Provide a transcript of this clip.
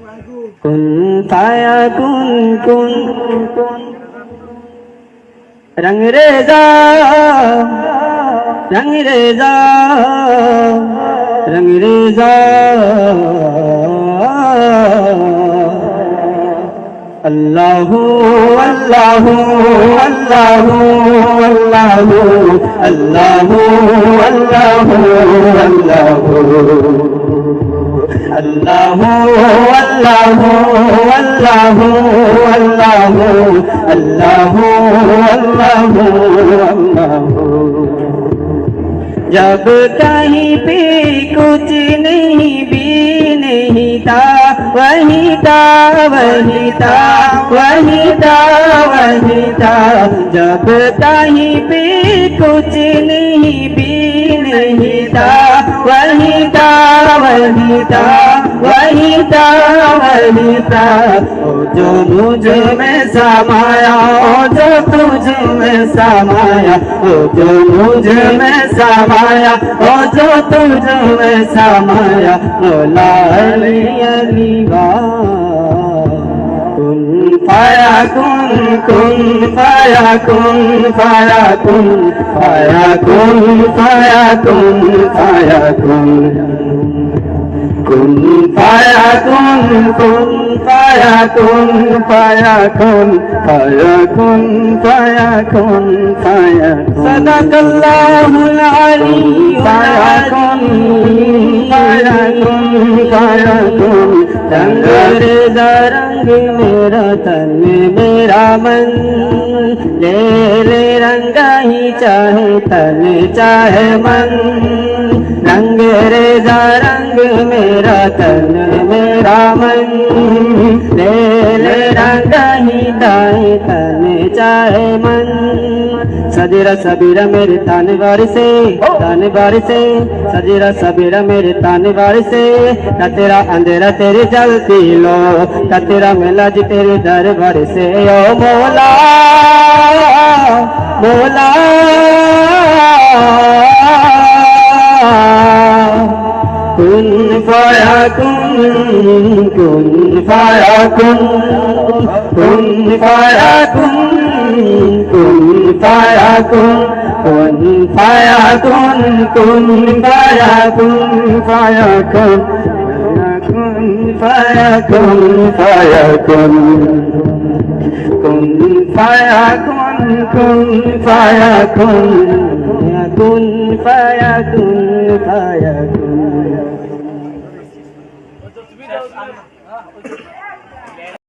كن فيكن كن رنگ رضا رنگ رضا رنگ رضا اللہ اللہ اللہ اللہ اللہ اللہ اللہ আল্লাহু আল্লাহু আল্লাহু আল্লাহু আল্লাহু আল্লাহু আল্লাহু जब कहीं पे कुछ नहीं भी नहीं था वही था वही था वही था वही था जब कहीं पे कुछ नहीं भी नहीं था वही था वहिता वहिता वहिता ओ जो मुझ में समाया ओ जो तुझ में समाया ओ जो मुझ में समाया ओ जो तुझ में समाया ओ लाली अलीवा فيكن كن فيكن فيكن فيكن فيكن فيكن كن فيكن كن فيكن فيكن فيكن فيكن فيكن صدق الله العلي العظيم तुम काला तुम रंग रे रंग मेरा तन मेरा मन ले रे रंग ही चाहे तन चाहे मन। रंग रे रंग मेरा तन मेरा मन। तन चाहे मन सजरा सबीरा मेरे तन बार से तन बार से सजरा सबीरा मेरे तन बार से ना तेरा अंधेरा तेरी जलती लो ना तेरा मेला जी तेरे दरबार से ओ मोला मोला कुन फाया कुन कुन फाया कुन কুন ফায়াকুন কুন ফায়াকুন কুন ফায়াকুন ফায়াকুন ফায়াকুন ফায়াকুন কুন ফায়াকুন কুন ফায়াকুন কুন ফায়াকুন ফায়াকুন